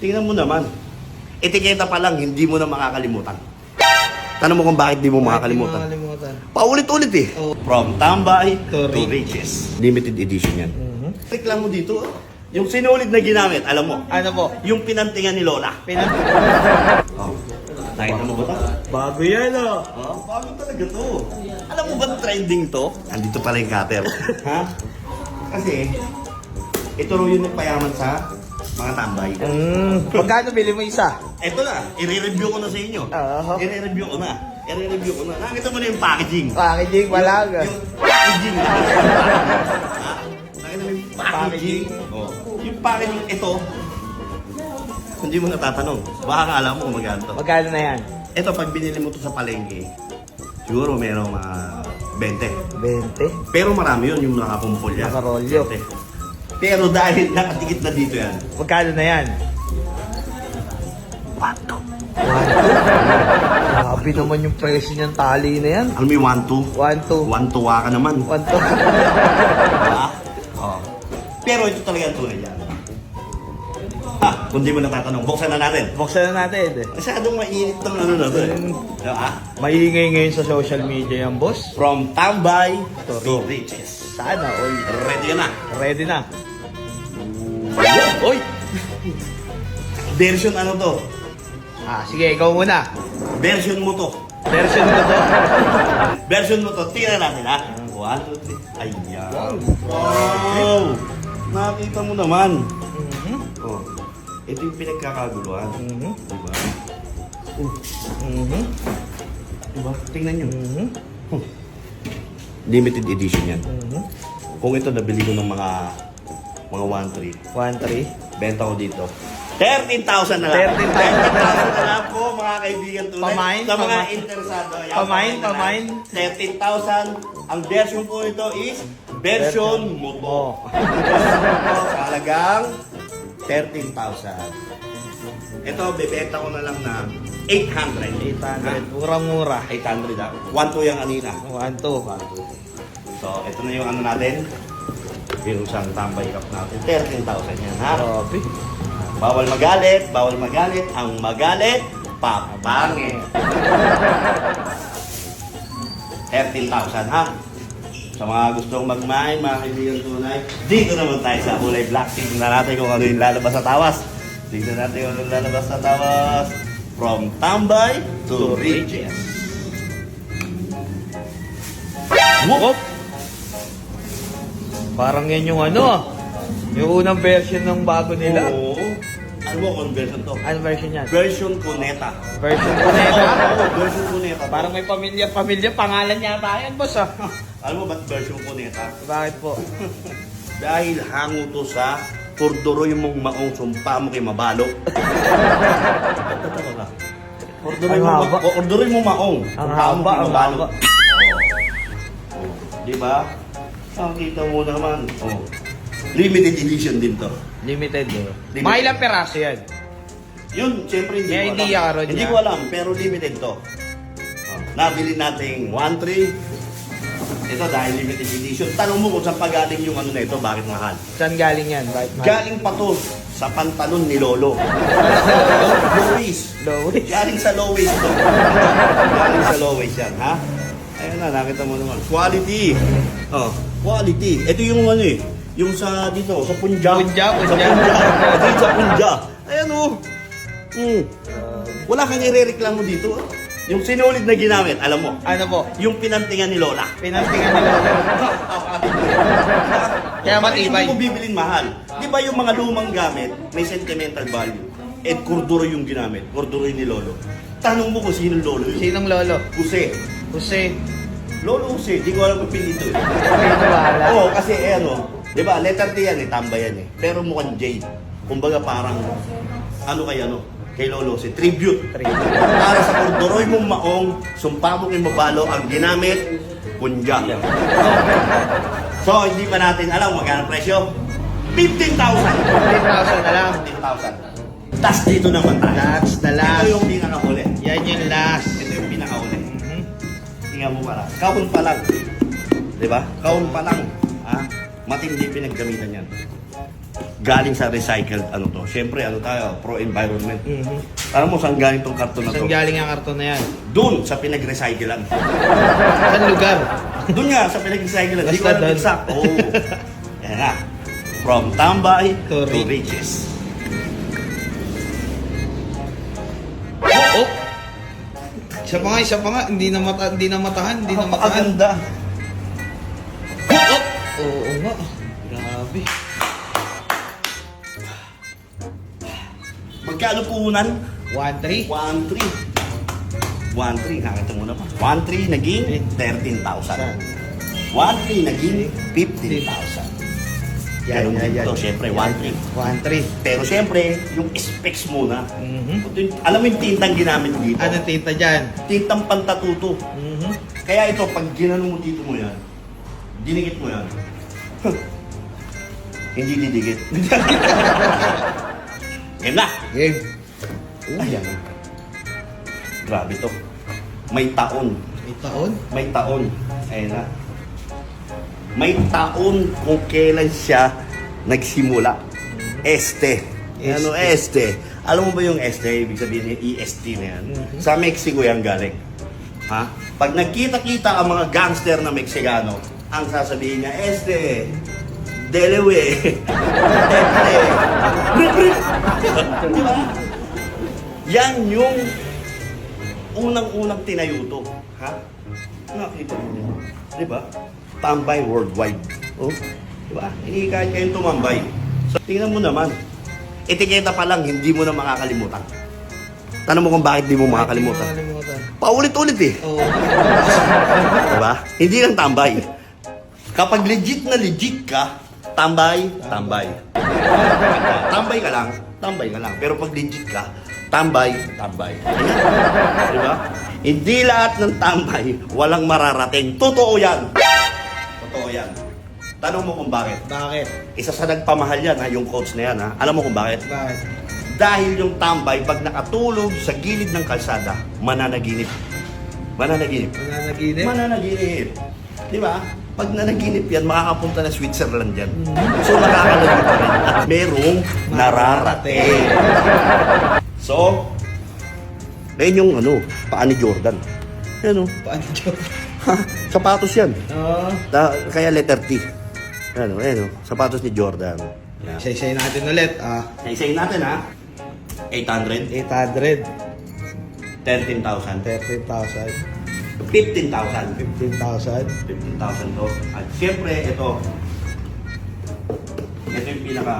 Tingnan mo naman. Etiketa pa lang, hindi mo na makakalimutan. Tanong mo kung bakit di mo makakalimutan. Makalimutan. Paulit-ulit eh. Oh. From tambay To to, riches. Limited edition yan. Mhm. Reklamo dito, oh. yung sinulit na ginamit, alam mo, Ano po? yung pinantingan ni Lola. Pinag... Oh. Nakita mo ba ito? Bago yan oh. Oh, bago talaga to. Alam mo ba trending to? Andito pala yung cutter. ha? Kasi, ito rin yung nagpayaman sa mga tambay. Mm. Pagkano bili mo isa? Ito na, i-review ko na sa inyo. Oo. I-review ko na. I-review ko na. Nakita mo na yung packaging. Packaging, wala ka. Yung packaging. ha? Nakita mo yung packaging. Oh. Yung packaging, ito, hindi mo natatanong. Baka nga alam mo kung magkano to. Magkano na yan? Ito, pag binili mo to sa palengke, siguro merong mga 20. 20. Pero marami yun yung nakakumpol yan. Nakarolyo. 20. Pero dahil nakatikit na dito yan, Magkano na yan? pato. Grabe naman yung presyo niyang tali na yan. Alam mo yung 1, 2? 1, 2. 1, tuwa ka naman. 1, 2. Diba? Oo. Pero ito talaga ang tunay yan. Ah, kung di mo natatanong, buksan na natin. Buksan na natin. eh. Masyadong mainit ng ano na to eh. Mm. Diba? Maingay ngayon sa social media yan, boss. From tambay To to riches. Sana, oy. Ready ka na. Ready na. Oy! Version ano to? Ah, sige, ikaw muna. Version mo to. Version ko to. Version mo to. Tira natin ha. One, two, three. Ayan. Wow! Nakita mo naman. Mhm. Oh. Ito yung pinagkakaguluhan. Mhm. Diba? Mhm. Diba? Tingnan nyo. Mhm. Limited edition yan. Mhm. Kung ito nabili ko ng mga mga 1-3, 1, 3. benta ko dito. 13,000 na lang. 13,000 13,000 na lang po mga kaibigan tunay. Pamain, Sa mga pamain. interesado. yan, Pamain, na lang. pamain. 13,000. Ang version po nito is version moto. Oh. Sa halagang 13,000. Ito, bebenta ko na lang na 800. 800. Murang-mura. 800 ah. 1-2 yung kanina. 1, 2. 1-2. So, ito na yung ano natin. Yung isang tambay cup natin. 13,000 yan ha. Grabe. Bawal magalit, bawal magalit. Ang magalit, papangit. 13,000 ha. Sa mga gustong magmain, mga kaibigan tunay, dito naman tayo sa Kulay Black. Tingnan natin kung ano yung lalabas sa tawas. Tingnan natin kung ano yung lalabas sa tawas. From tambay to riches. Whoop! Parang yan yung ano. Yung unang version ng bago nila. Oo. Ano mo kung version to? Ano version yan? Version Cuneta. Version ito. Oo, version Cuneta. Parang may pamilya-pamilya pangalan yata yan, boss ah. Alam mo ba't version Cuneta? Bakit po? Dahil hango to sa Purduroy mong maong sumpa mo kay Mabalo. Totoo ka. Purduroy Ang mo, haba. ma- purduroy mo maong Ang sumpa mo haba, kay ang Mabalo. haba. Oo. Di ba? Nakita mo naman. Oh. Limited edition din to. Limited eh. Limited. Mga ilang peraso yan? Yun, siyempre hindi May ko idea ka alam. ron Hindi niya? ko alam, pero limited to. Oh, Nabili nating 1-3. Ito dahil limited edition. Tanong mo kung saan pa galing yung ano na ito, bakit mahal? Saan galing yan? Bakit mahal? Galing pa to sa pantalon ni Lolo. Lois. Lois. Galing sa Lois to. Galing sa Lois yan, ha? Na, nakita mo naman. Quality. Oh, quality. Ito yung ano eh, yung sa dito, sa Punjab. Punjab, Sa Punjab. Punjab. Dito sa Punjab. Ayan oh. Mm. Wala kang irereklamo dito. ah. Yung sinulid na ginamit, alam mo, Ano po? yung pinantingan ni Lola. Pinantingan nila. Kaya matibay. Hindi mo bibilin mahal. Di ba yung mga lumang gamit, may sentimental value. Eh, kurduro yung ginamit. Kurduro ni Lolo. Tanong mo kung sino Lolo yun. Sinong lolo? Jose. Jose. Lolo Jose. Di ko alam kung pinito eh. Oo, kasi eh ano, di ba, letter T yan eh, tambayan eh. Pero mukhang J. Kumbaga parang, ano kay ano, kay Lolo Jose, tribute. Tribute. Para sa kordoroy mong maong, sumpa mo kay mabalo, ang ginamit, kunja. So, hindi pa natin alam magkano presyo. 15,000! 15,000 na lang. 15,000. Tapos dito naman tayo. Last na last. Ito yung pinakahuli. Yan yung last. Tingnan mo pala. Kaun pa lang. Di ba? Kaun pa lang. Ha? Matindi pinaggamitan yan. galing sa recycled ano to. Siyempre, ano tayo, pro-environment. Mhm. Alam mo saan galing tong karton na to? Saan galing ang karton na yan? Doon, sa pinag-recyclean. Saan lugar? Doon nga, sa pinag-recyclean. Hindi ko alam exact. Oo. Yan nga. From tambay To to, riches. riches. Isa pa nga, isa pa nga. Hindi na, mata, hindi na matahan, hindi na matahan. Napakaganda. Oh, oh. Oo nga. Grabe. Magkano puhunan? 1-3. 1-3. 1-3, nakita mo na pa. 1-3 naging 13,000. 1-3 naging 15,000. Ganun din to, syempre, 1-3. 1-3. Pero syempre, yung specs muna. Mhm. Ito yung- Alam mo yung tintang ginamit dito? Anong tinta dyan? Tintang pantatuto. Mhm. Kaya ito, pag ginano mo dito mo yan, dinikit mo yan, hindi didikit. Game na! Game. Ayan. Grabe to. May taon. May taon? May taon. Ayan na. May taon kung kailan siya nagsimula. Este. Ano este? Alam mo ba yung este? Ibig sabihin yung EST na yan. Mhm. Sa Mexico yan galing. Ha? Pag nagkita-kita ang mga gangster na Meksikano, ang sasabihin niya, este, delewe, brip. Di ba? Yan yung unang-unang tinayo to. Ha? Nakita mo yun. Di ba? Tambay worldwide. Oh, di ba? Hindi kahit kayong tumambay. So, tingnan mo naman. Etiketa pa lang, hindi mo na makakalimutan. Tanong mo kung bakit di mo makakalimutan. Paulit-ulit eh. Oo. Diba? Hindi lang tambay. Kapag legit na legit ka, tambay, tambay. tambay ka lang, tambay ka lang. Pero pag legit ka, tambay, tambay. Diba? Hindi lahat ng tambay, walang mararating. Totoo yan. Totoo yan. Tanong mo kung bakit. Bakit? Isa sa nagpamahal yan, ha, yung coach na yan. Ha? Alam mo kung bakit? Bakit? Dahil yung tambay, pag nakatulog sa gilid ng kalsada, mananaginip. Mananaginip. Mananaginip? Mananaginip. Di ba? Pag nanaginip yan, makakapunta na Switzerland yan. So, nakakalagot pa rin. At merong nararating. So, ayun yung ano, paa ni Jordan. Yan o. Paano dyan? Sapatos yan. Oo. Da, kaya letter T. Ano, ayun o. Sapatos ni Jordan. Yan. Isa-isay natin ulit. Ah, Isa-isayin natin ha. 800, 800. 13,000, 13,000. 15,000. 15,000. 15,000 to. At siyempre, ito. Ito yung pinaka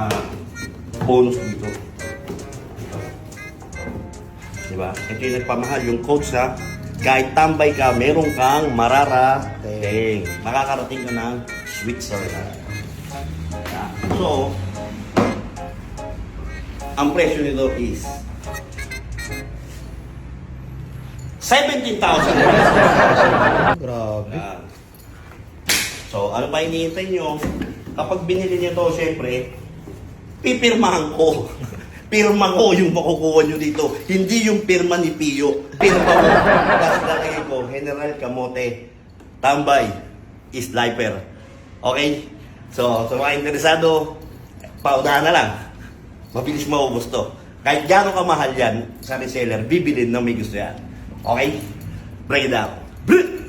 bonus dito. Ito. Diba? Ito yung nagpamahal. Yung coach na kahit tambay ka, meron kang mararating. Makakarating ka ng Switzerland. Yeah. So, ang presyo nito is 17,000 Grabe. Yan. So, ano pa iniintay nyo? Kapag binili niyo to, syempre, pipirmahan ko. Pirma ko yung makukuha nyo dito. Hindi yung pirma ni Pio. Pirma ko. Lalagay ko, General Kamote, Tambay, Sniper. Okay? So, sa mga interesado, paunahan na lang. Mabilis maubos to. Kahit gano'ng kamahal yan sa reseller, bibilin na may gusto yan. Okay? Break it down. Brrrt!